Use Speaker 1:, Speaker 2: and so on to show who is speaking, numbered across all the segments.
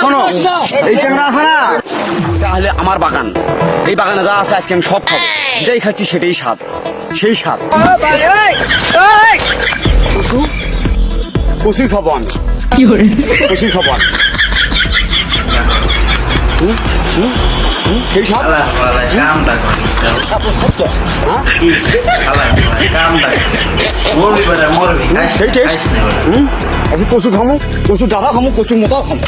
Speaker 1: শোনো তাহলে আমার বাগান। এই বাগানে যা আছে আজকে আমি সব খাব। যেটাই খাচ্ছি সেটাই স্বাদ। সেই স্বাদ। কচু কচুই খাব আমি কচুই খাব আমি হুম, হুম, হুম, সেই স্বাদ
Speaker 2: কামটা করি। মরবি খাইস
Speaker 1: সেই আজকে কচু খামো কচু ডাবা খামো কচু মোটাও খামো।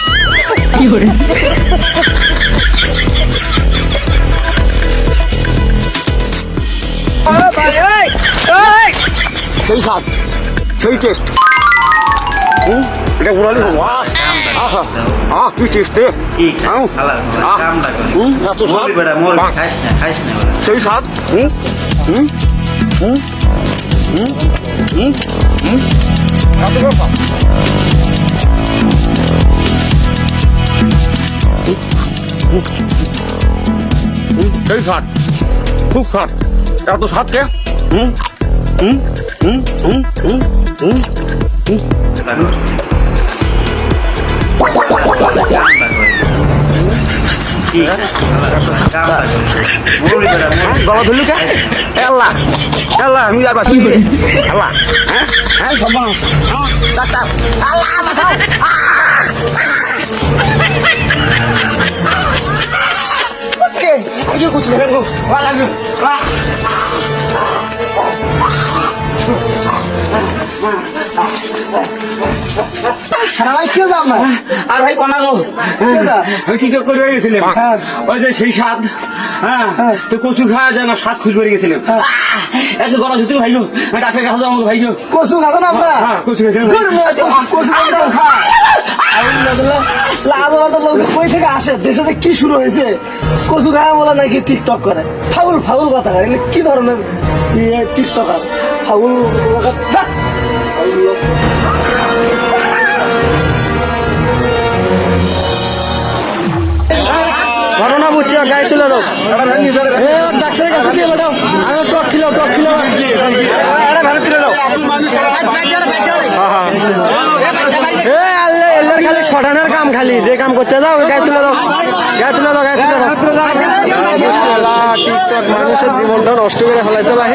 Speaker 1: সেই স্বাদ সেই টেস্ট। এটা উড়ালি খাব আহ আহা কি টেস্ট? আহ, হুম, এত স্বাদ সেই স্বাদ? হুম? হুম? হুম? হুম? হুম? হুম? এত ব্যাপার সেই স্বাদ। খুব স্বাদ। এত স্বাদ কে? হুম? হুম? হুম? হুম? হুম? হুম হুম
Speaker 2: বেটা করছি কামটা করি কি কামটা করি মরবি বেটা মরবি
Speaker 1: গলা ধরলি কে এল্লা এল্লা আমি যাবা কি করে এল্লা হ্যাঁ হ্যাঁ সবাই ডাক্তার আর ভাই কোনা গো। আমি ঠিক করে গেছিলাম। ওই যে সেই স্বাদ হ্যাঁ? তো কচু খাওয়া যায় না স্বাদ খুঁজ বেরিয়ে গেছিলাম। এত গলা ধুছিল ভাই গো। ডাক্তার কাছে আমার ভাই গো।
Speaker 3: কচু না আমরা?
Speaker 1: হ্যাঁ কচু খেয়েছিলাম
Speaker 3: কই থেকে আসে? দেশে কি শুরু হয়েছে? কচু খাওয়া বলে নাকি টিকটক করে। ফাউল ফাউল কথা করে কি ধরনের ইয়ে টিকটকার? ফাউল কথা।
Speaker 1: এ, ডাক্তারের কাছে দিয়ে ম্যাডাম। টক টক খালি শটানের কাম খালি। যে কাম করছে যাও গায়ে তুলে দাও। গায়ে তুলে দাও গায়ে তুলে দাও। টিকটক মানুষের জীবনটা নষ্ট করে ফেলাইছে ভাই